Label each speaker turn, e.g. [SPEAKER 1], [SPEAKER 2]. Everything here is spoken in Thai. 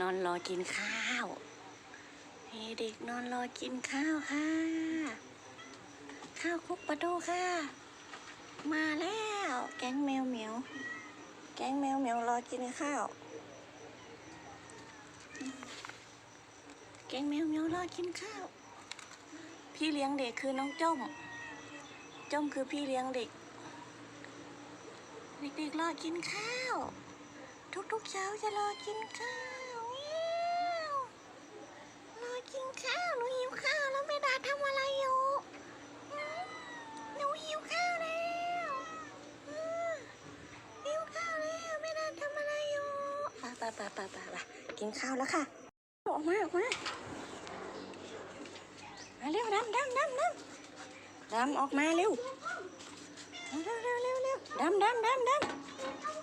[SPEAKER 1] นอนรอกินข้าวให้เด็กนอนรอกินข้าวค่ะ ข้าวคุกปลาทูค่ะ มาแล้ว แก๊งแมวเหมียว แก๊งแมวเหมียวรอกินข้าว แก๊งแมวเหมียวรอกินข้าว พี่เลี้ยงเด็กคือน้องจ้มจ้มคือพี่เลี้ยงเด็ก เด็กๆรอกินข้าว ทุกๆเช้าจะรอกินข้าว ไปไปไปไปกินข้าวแล้วค่ะ ออกมาออกมามาเร็วดำดำดำดำดำออกมาเร็วเร็วเร็วเร็วดำดำดำดำ